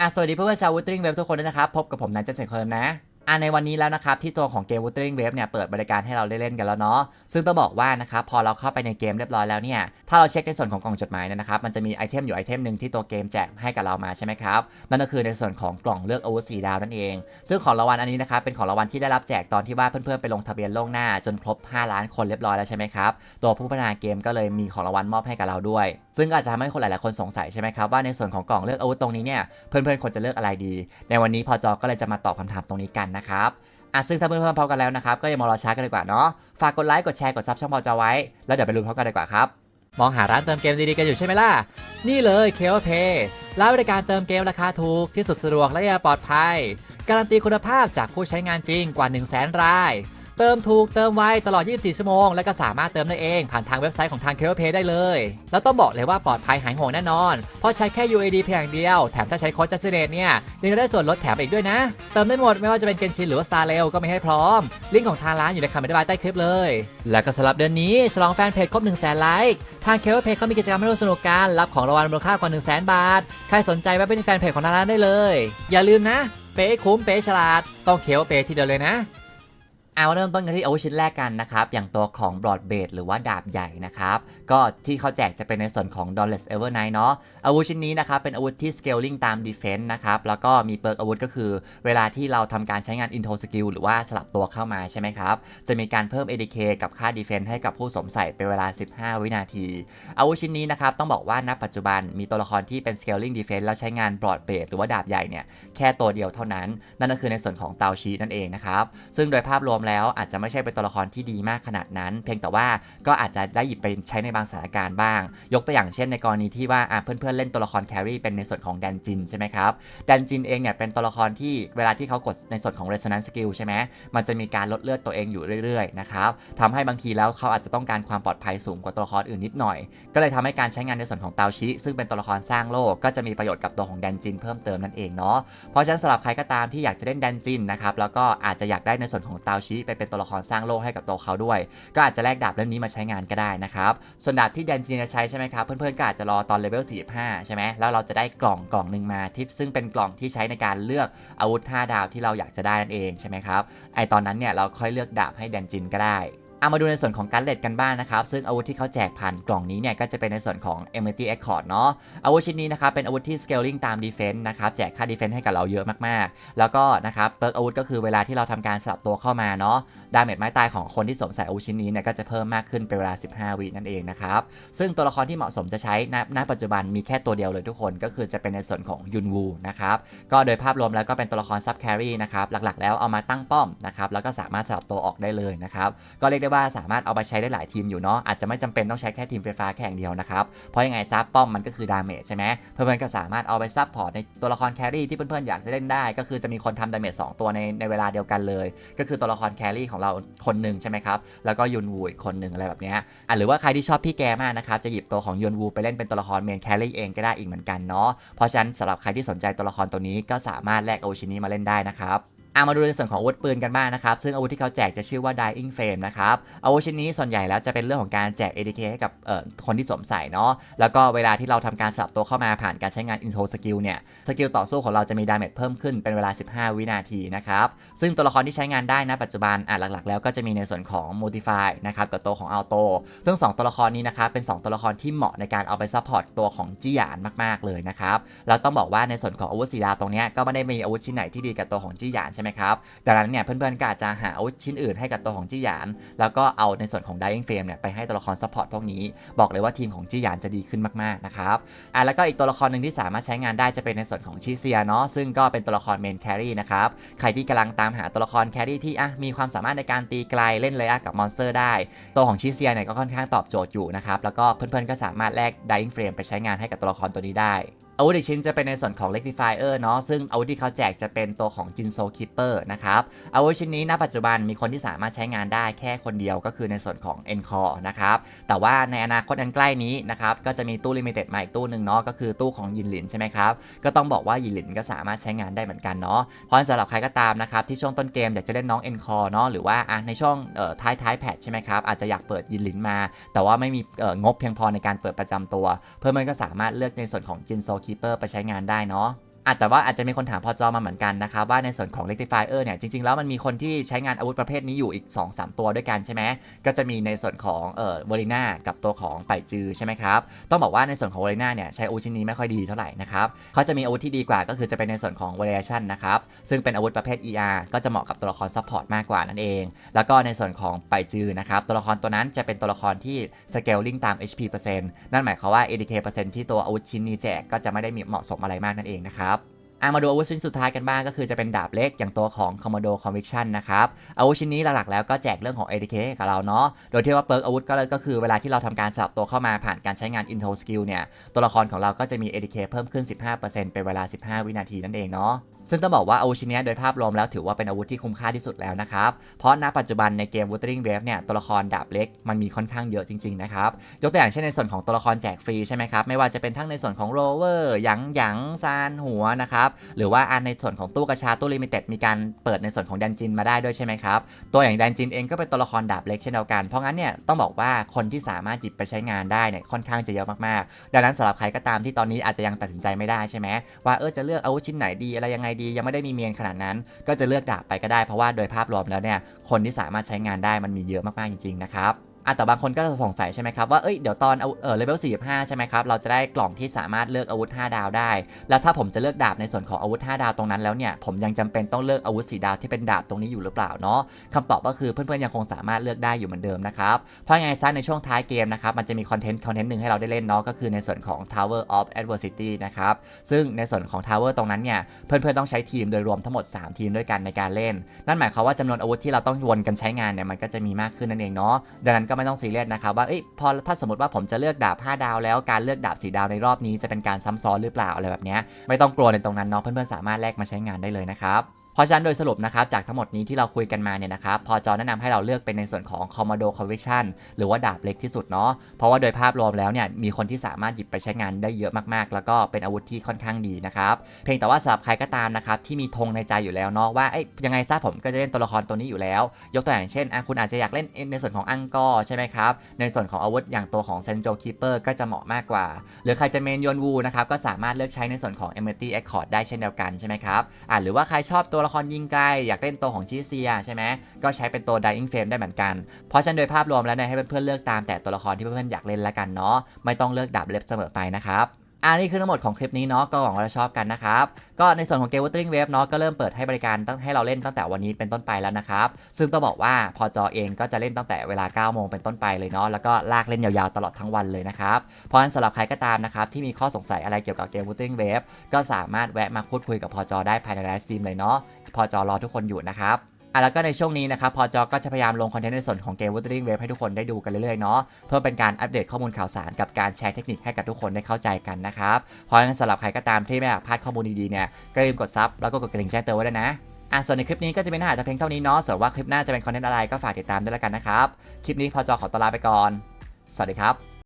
อะสวัสดีเพื่อนๆชาววูตริงเว็บทุกคนด้วยนะครับ พบกับผมนันเจสันเคิร์มนะ อะในวันนี้แล้วนะครับที่ตัวของเกมวูตริงเว็บเนี่ยเปิดบริการให้เราได้เล่นกันแล้วเนาะซึ่งต้องบอกว่านะครับพอเราเข้าไปในเกมเรียบร้อยแล้วเนี่ยถ้าเราเช็คในส่วนของกล่องจดหมายเนี่ยนะครับมันจะมีไอเทมอยู่ไอเทมหนึ่งที่ตัวเกมแจกให้กับเรามาใช่ไหมครับนั่นก็คือในส่วนของกล่องเลือกอาวุธสีดาวนั่นเอง ซึ่งของรางวัลอันนี้นะครับเป็นของรางวัลที่ได้รับแจกตอนที่ว่าเพื่อนๆไปลงทะเบียนล่วงหน้าจนครบ 5 ล้านคนเรียบร้อยแล้วใช่ไหมครับตัวผู้พัฒนาเกมก็เลยมีของรางวัลมอบให้กับเราด้วย ซึ่งอาจจะทำให้คนหลายๆคนสงสัยใช่ไหมครับว่าในส่วนของกล่องเลือกอาวุธตรงนี้เนี่ยเพื่อนๆควรจะเลือกอะไรดี ในวันนี้พอจอก็เลยจะมาตอบคำถามตรงนี้กันนะครับอะซึ่งถ้าเพื่อนๆพร้อมกันแล้วนะครับก็อย่ามารอช้ากันดีกว่าเนาะฝากกดไลค์กดแชร์กดซับช่องพอจะไว้ แล้วเดี๋ยวไปลุ้นพร้อมกันดีกว่าครับมองหาร้านเติมเกมดีๆกันอยู่ใช่ไหมล่ะ นี่เลยเคอเพย์ร้านบริการเติมเกมราคาถูกที่สุดสะดวกและปลอดภัย การันตีคุณภาพจากผู้ใช้งานจริงกว่า 1 0 0 0 0แสนราย เติมถูกเติมไวตลอด 24 ชั่วโมง และก็สามารถเติมได้เองผ่านทางเว็บไซต์ของทาง k ค p a y ได้เลย แล้วต้องบอกเลยว่าปลอดภัยหายห่วงแน่นอน เพราะใช้แค่ UAD เพียงอย่างเดียว แถมถ้าใช้โค้ดจัสเ a เนี่ยยังได้ส่วนลดแถมอีกด้วยนะ เติมได้หมดไม่ว่าจะเป็นเกนชินหรือว่า Star Rail ก็ไมีให้พร้อม ลิงก์ของทางร้านอยู่ในคำอธิบายใต้คลิปเลย และก็สำหรับเดือนนี้ฉลองแฟนเพจครบ1 0 0 0 0แสนไลค์ทาง k ค p a y เขามีกิจกรรมให้ร่วมสนุกกันรับของรางวัลมูลค่ากว่า 1 0 0 0 0แสนบาทใครสนใจแวะเป็นแฟนเพจของทางร้านได้เลย อย่าลืมนะเป๊คุ้มเป๊ฉลาดต้องเคลเป๊ทีเดียวเลยนะ เอาเริ่มต้นกันที่อาวุธชิ้นแรกกันนะครับ อย่างตัวของบรอดเบดหรือว่าดาบใหญ่นะครับ ก็ที่เขาแจกจะเป็นในส่วนของ d o l l e s Evernight เนาะอาวุธชิ้นนี้นะครับ เป็นอาวุธที่ scaling ตาม defense นะครับ แล้วก็มีเปิร์กอาวุธก็คือ เวลาที่เราทำการใช้งาน intro skill หรือว่าสลับตัวเข้ามาใช่ไหมครับ จะมีการเพิ่ม ADK กับค่า defense ให้กับผู้สวมใส่เป็นเวลา 15 วินาที อาวุธชิ้นนี้นะครับต้องบอกว่าณปัจจุบันมีตัวละครที่เป็น scaling defense แล้วใช้งานบรอดเบดหรือว่าดาบใหญ่เนี่ยแค่ตัวเดียวเท่านั้น นั่นก็คือในส่วนของเตาชีนั่นเองนะครับซึ่งโดยภาพรวมแล้วอาจจะไม่ใช่เป็นตัวละครที่ดีมากขนาดนั้น เพียงแต่ว่าก็อาจจะได้หยิบไปใช้ในบางสถานการณ์บ้าง ยกตัวอย่างเช่นในกรณีที่ว่าอะเพื่อนๆเล่นตัวละครแครี่เป็นในส่วนของแดนจินใช่ไหมครับแดนจินเองเนี่ยเป็นตัวละครที่เวลาที่เขากดในส่วนของ resonance skill ใช่ไหมมันจะมีการลดเลือดตัวเองอยู่เรื่อยๆนะครับทำให้บางทีแล้วเขาอาจจะต้องการความปลอดภัยสูงกว่าตัวละครอื่นนิดหน่อย ก็เลยทำให้การใช้งานในส่วนของเตาชิ ซึ่งเป็นตัวละครสร้างโลกก็จะมีประโยชน์กับตัวของแดนจินเพิ่มเติมนั่นเองเนาะเพราะฉะนั้นสำหรับใครก็ตามที่อยากจะเล่นแดนจินนะครับแล้วก็อาจจะอยากได้ในส่วนของเตาชิไปเป็นตัวละครสร้างโลกให้กับตัวเขาด้วย ก็อาจจะแลกดาบเล่มนี้มาใช้งานก็ได้นะครับส่วนดาบที่แดนจินจะใช้ใช่ไหมครับเพื่อนๆก็อาจจะรอตอนเลเวล45 ใช่ไหมแล้วเราจะได้กล่องกล่องหนึ่งมาที่ซึ่งเป็นกล่องที่ใช้ในการเลือกอาวุธ 5 ดาวที่เราอยากจะได้นั่นเองใช่ไหมครับไอตอนนั้นเนี่ยเราค่อยเลือกดาบให้แดนจินก็ได้ เอามาดูในส่วนของการเลดกันบ้างนะครับ ซึ่งอาวุธที่เขาแจกผ่านกล่องนี้เนี่ยก็จะเป็นในส่วนของ e m e t y Accord เนาะอาวุธชิ้นนี้นะครับเป็นอาวุธที่ scaling ตาม defense นะครับแจกค่า defense ให้กับเราเยอะมากๆ แล้วก็นะครับเปิร์กอาวุธก็คือเวลาที่เราทำการสลับตัวเข้ามาเนาะ ดาเมจไม้ตายของคนที่สวมใส่อาวุธชิ้นนี้เนี่ยก็จะเพิ่มมากขึ้นเป็นเวลา 15 วินั่นเองนะครับ ซึ่งตัวละครที่เหมาะสมจะใช้ณณปัจจุบันมีแค่ตัวเดียวเลยทุกคนก็คือจะเป็นในส่วนของยุนวูนะครับก็โดยภาพรวมแล้วก็เป็นตัวละครซับแครีนะครับหลักๆ แล้วเอามาตั้งป้อมนะครับแล้วก็สามารถสลับตัวออกได้เลยนะครับก็เรียกได้ว่าสามารถเอาไปใช้ได้หลายทีมอยู่เนาะอาจจะไม่จำเป็นต้องใช้แค่ทีมไฟฟ้าแค่งเดียวนะครับเพราะยังไงซับป้อมมันก็คือดาเมจใช่ไหมเพื่อนๆก็สามารถเอาไปซับพอร์ตในตัวละครแครี่ที่เพื่อนๆอยากจะเล่นได้ ก็คือจะมีคนทำดาเมจสองตัวในในเวลาเดียวกันเลย ก็คือตัวละครแครี่ของเราคนหนึ่งใช่ไหมครับ แล้วก็ยุนวูอีกคนหนึ่งอะไรแบบเนี้ยอะหรือว่าใครที่ชอบพี่แกมากนะครับ จะหยิบตัวของยุนวูไปเล่นเป็นตัวละครเมนแครี่เองก็ได้อีกเหมือนกันเนาะ เพราะฉะนั้นสำหรับใครที่สนใจตัวละครตัวนี้ก็สามารถแลกอาวุชินี้มาเล่นได้นะครับ อามาดูในส่วนของอาวุธปืนกันบ้างนะครับ ซึ่งอาวุธที่เขาแจกจะชื่อว่า Dying Flame นะครับ อาวุธชิ้นนี้ส่วนใหญ่แล้วจะเป็นเรื่องของการแจก ADK ให้กับคนที่สวมใส่เนาะ แล้วก็เวลาที่เราทำการสลับตัวเข้ามาผ่านการใช้งาน Intro Skill เนี่ย สกิลต่อสู้ของเราจะมีดาเมจเพิ่มขึ้นเป็นเวลา 15 วินาทีนะครับ ซึ่งตัวละครที่ใช้งานได้นะปัจจุบันอะหลักๆ แล้วก็จะมีในส่วนของ Modify นะครับกับตัวของ Auto ซึ่ง 2 ตัวละครนี้นะครับเป็น 2 ตัวละครที่เหมาะในการเอาไปซัพพอร์ตตัวของจี้หยานมาก ๆเลยนะครับแล้วต้องบอกว่าในส่วนของอาวุธสีดาตรงนี้ก็ไม่ได้มีอาวุธชิ้นไหนที่ดีกับตัวของจี้หยานช่ไหมครับดังนั้นเนี่ยเพื่อนๆก็อาจจะหาอาวุธชิ้นอื่นให้กับตัวของจี้หยาน แล้วก็เอาในส่วนของ Dying Flame เนี่ยไปให้ตัวละครซัพพอร์ตพวกนี้ บอกเลยว่าทีมของจี้หยานจะดีขึ้นมากๆนะครับอะแล้วก็อีกตัวละครหนึ่งที่สามารถใช้งานได้จะเป็นในส่วนของชิเซียเนาะซึ่งก็เป็นตัวละครเมนแครี่นะครับใครที่กำลังตามหาตัวละครแครี่ที่อะมีความสามารถในการตีไกลเล่นเลยะกับมอนสเตอร์ได้ ตัวของชิเซียเนี่ยก็ค่อนข้างตอบโจทย์อยู่นะครับแล้วก็เพื่อนๆก็สามารถแลก Dying Flame ไปใช้งานให้กับตัวละครตัวนี้ได้ อาวุธอีกชิ้นจะเป็นในส่วนของ Rectifier เนาะซึ่งอาวุธที่เขาแจกจะเป็นตัวของ Jinso Keeper นะครับอาวุธชิ้นนี้ณปัจจุบันมีคนที่สามารถใช้งานได้แค่คนเดียวก็คือในส่วนของ Encore นะครับแต่ว่าในอนาคตอันใกล้นี้นะครับก็จะมีตู้ Limited มาอีกตู้หนึ่งเนาะก็คือตู้ของยินหลินใช่ไหมครับก็ต้องบอกว่ายินหลินก็สามารถใช้งานได้เหมือนกันเนาะเพราะนั้นสำหรับใครก็ตามนะครับที่ช่วงต้นเกมอยากจะเล่นน้อง Encore เนาะหรือว่าอะในช่วงเอ่อท้ายท้ายแพทใช่ไหมครับอาจจะอยากเปิดยินหลินมา แต่ว่าไม่มีเอ่องบเพียงพอในการเปิดประจำตัว เพื่อนๆก็สามารถเลือกในส่วนของ Jinso Keeper ไปใช้งานได้เนาะ อะแต่ว่าอาจจะมีคนถามพอจอมาเหมือนกันนะครับว่าในส่วนของ rectifier เนี่ยจริงๆแล้วมันมีคนที่ใช้งานอาวุธประเภทนี้อยู่อีก 2-3 ตัวด้วยกันใช่ไหมก็จะมีในส่วนของเอ่อวอลิน่ากับตัวของไปจือใช่ไหมครับต้องบอกว่าในส่วนของวอลิน่าเนี่ยใช้อาวุธชิ้นนี้ไม่ค่อยดีเท่าไหร่นะครับเขาจะมีอาวุธที่ดีกว่าก็คือจะเป็นในส่วนของ variation นะครับซึ่งเป็นอาวุธประเภท ER ก็จะเหมาะกับตัวละคร support มากกว่านั่นเอง แล้วก็ในส่วนของไปจือนะครับตัวละครตัวนั้นจะเป็นตัวละครที่ scaling ตาม HP เปอร์เซ็นต์นั่นหมายความว่า ADK เปอร์เซ็นต์ที่ตัวอาวุธชิ้นนี้แจกก็จะไม่ได้มีเหมาะสมอะไรมากนั่นเองนะครับ อามาดูอาวุธชิ้นสุดท้ายกันบ้างก็คือจะเป็นดาบเล็กอย่างตัวของ Commodore Conviction นะครับอาวุธชิ้นนี้หลักๆแล้วก็แจกเรื่องของ ADK กับเราเนาะโดยที่ว่าเปิร์กอาวุธก็เลยก็คือเวลาที่เราทำการสลับตัวเข้ามาผ่านการใช้งาน Intel Skill เนี่ยตัวละครของเราก็จะมี ADK เพิ่มขึ้น 15%เป็นเวลา 15 วินาทีนั่นเองเนาะซึ่งต้องบอกว่าอาวุธชิ้นนี้โดยภาพรวมแล้วถือว่าเป็นอาวุธที่คุ้มค่าที่สุดแล้วนะครับ เพราะณปัจจุบันในเกม Wuthering Wave เนี่ยตัวละครดาบเล็กมันมีค่อนข้างเยอะจริงๆนะครับ ยกตัวอย่างเช่นในส่วนของตัวละครแจกฟรีใช่ไหมครับ ไม่ว่าจะเป็นทั้งในส่วนของโรเวอร์หยังหยังซานหัวนะครับ หรือว่าอันในส่วนของตู้กระชาตู้ลิมิเต็ดมีการเปิดในส่วนของแดนจินมาได้ด้วยใช่ไหมครับ ตัวอย่างแดนจินเองก็เป็นตัวละครดาบเล็กเช่นเดียวกัน เพราะงั้นเนี่ยต้องบอกว่าคนที่สามารถหยิบไปใช้งานได้เนี่ยค่อนข้างจะเยอะมากๆ ดังนั้นสำหรับใครก็ตามที่ตอนนี้อาจจะยังตัดสินใจไม่ได้ใช่ไหมว่าเออจะเลือกอาวุธชิ้นไหนดีอะไรยังไงดี ยังไม่ได้มีเมียนขนาดนั้น ก็จะเลือกดาบไปก็ได้เพราะว่าโดยภาพรวมแล้วเนี่ยคนที่สามารถใช้งานได้มันมีเยอะมากๆจริงๆนะครับ อะแต่บางคนก็จะสงสัยใช่ไหมครับว่าเอ้ยเดี๋ยวตอนเออเลเวล45 ใช่ไหมครับ เราจะได้กล่องที่สามารถเลือกอาวุธ 5 ดาวได้ แล้วถ้าผมจะเลือกดาบในส่วนของอาวุธ 5 ดาวตรงนั้นแล้วเนี่ยผมยังจำเป็นต้องเลือกอาวุธสีดาวที่เป็นดาบตรงนี้อยู่หรือเปล่าเนาะคำตอบก็คือเพื่อนๆยังคงสามารถเลือกได้อยู่เหมือนเดิมนะครับเพราะยังไงซะในช่วงท้ายเกมนะครับมันจะมีคอนเทนต์คอนเทนต์หนึ่งให้เราได้เล่นเนาะก็คือในส่วนของ Tower of Adversity นะครับซึ่งในส่วนของ Tower ตรงนั้นเนี่ยเพื่อนๆต้องใช้ทีมโดยรวมทั้งหมด 3 ทีมด้วยกันในการเล่น นั่นหมายความว่าจำนวนอาวุธที่เราต้องวนกันใช้งานเนี่ยมันก็จะมีมากขึ้นนั่นเองเนาะดังนั้นก็ไม่ต้องซีเรียสนะครับว่าเอ้ยพอถ้าสมมติว่าผมจะเลือกดาบ 5 ดาว แล้วการเลือกดาบสีดาวในรอบนี้จะเป็นการซ้ำซ้อนหรือเปล่าอะไรแบบนี้ไม่ต้องกลัวในตรงนั้นเนาะเพื่อนๆสามารถแลกมาใช้งานได้เลยนะครับ ราะฉะนั้นโดยสรุปนะครับจากทั้งหมดนี้ที่เราคุยกันมาเนี่ยนะครับพอจอแนะนำให้เราเลือกเป็นในส่วนของ Commodore Conviction หรือว่าดาบเล็กที่สุดเนาะเพราะว่าโดยภาพรวมแล้วเนี่ยมีคนที่สามารถหยิบไปใช้งานได้เยอะมากๆ แล้วก็เป็นอาวุธที่ค่อนข้างดีนะครับเพียงแต่ว่าสำหรับใครก็ตามนะครับที่มีธงในใจอยู่แล้วเนาะว่าเอ้ยยังไงซะผมก็จะเล่นตัวละครตัวนี้อยู่แล้ว ยกตัวอย่างเช่นคุณอาจจะอยากเล่นในส่วนของอังกอร์ใช่ไหมครับในส่วนของอาวุธอย่างตัวของเซนโจคีเปอร์ก็จะเหมาะมากกว่า หรือใครจะเมนยอนวูนะครับก็สามารถเลือกใช้ในส่วนของ e m e r t y Accord ได้เช่นเดียวกันใช่ไหมครับอ่าหรือว่าใครชอบตัวละครยิงไกลอยากเล่นตัวของชิเซียใช่ไหมก็ใช้เป็นตัว Dying Flame ได้เหมือนกัน เพราะฉะนั้นโดยภาพรวมแล้วเนี่ยให้เพื่อนๆเลือกตามแต่ตัวละครที่เพื่อนๆอยากเล่นละกันเนาะไม่ต้องเลือกดาบเล็บเสมอไปนะครับ อันนี้คือทั้งหมดของคลิปนี้เนาะก็หวังว่าจะชอบกันนะครับ ก็ในส่วนของเกม Wuthering Wave เนาะก็เริ่มเปิดให้บริการตั้งให้เราเล่นตั้งแต่วันนี้เป็นต้นไปแล้วนะครับ ซึ่งต้องบอกว่าพอจอเองก็จะเล่นตั้งแต่เวลา 9 โมงเป็นต้นไปเลยเนาะแล้วก็ลากเล่นยาวๆตลอดทั้งวันเลยนะครับ เพราะฉะนั้นสำหรับใครก็ตามนะครับที่มีข้อสงสัยอะไรเกี่ยวกับเกม Wuthering Wave ก็สามารถแวะมาพูดคุยกับพอจอได้ภายในไลฟ์สตรีมเลยเนาะพอจอรอทุกคนอยู่นะครับ อะแล้วก็ในช่วงนี้นะครับพอจอก็จะพยายามลงคอนเทนต์ในส่วนของเกม Wuthering Wave ให้ทุกคนได้ดูกันเรื่อยๆเนาะเพื่อเป็นการอัปเดตข้อมูลข่าวสารกับการแชร์เทคนิคให้กับทุกคนได้เข้าใจกันนะครับเพราะฉะนั้นสำหรับใครก็ตามที่ไม่อยากพลาดข้อมูลดีๆเนี่ยก็อย่าลืมกดซับแล้วก็กดกระดิ่งแจ้งเตือนไว้ด้วยนะอะส่วนในคลิปนี้ก็จะเป็นเนื้อหาแต่เพียงเท่านี้เนาะส่วนว่าคลิปหน้าจะเป็นคอนเทนต์อะไรก็ฝากติดตามด้วยแล้วกันนะครับคลิปนี้พอจอขอตัวลาไปก่อน สวัสดีครับ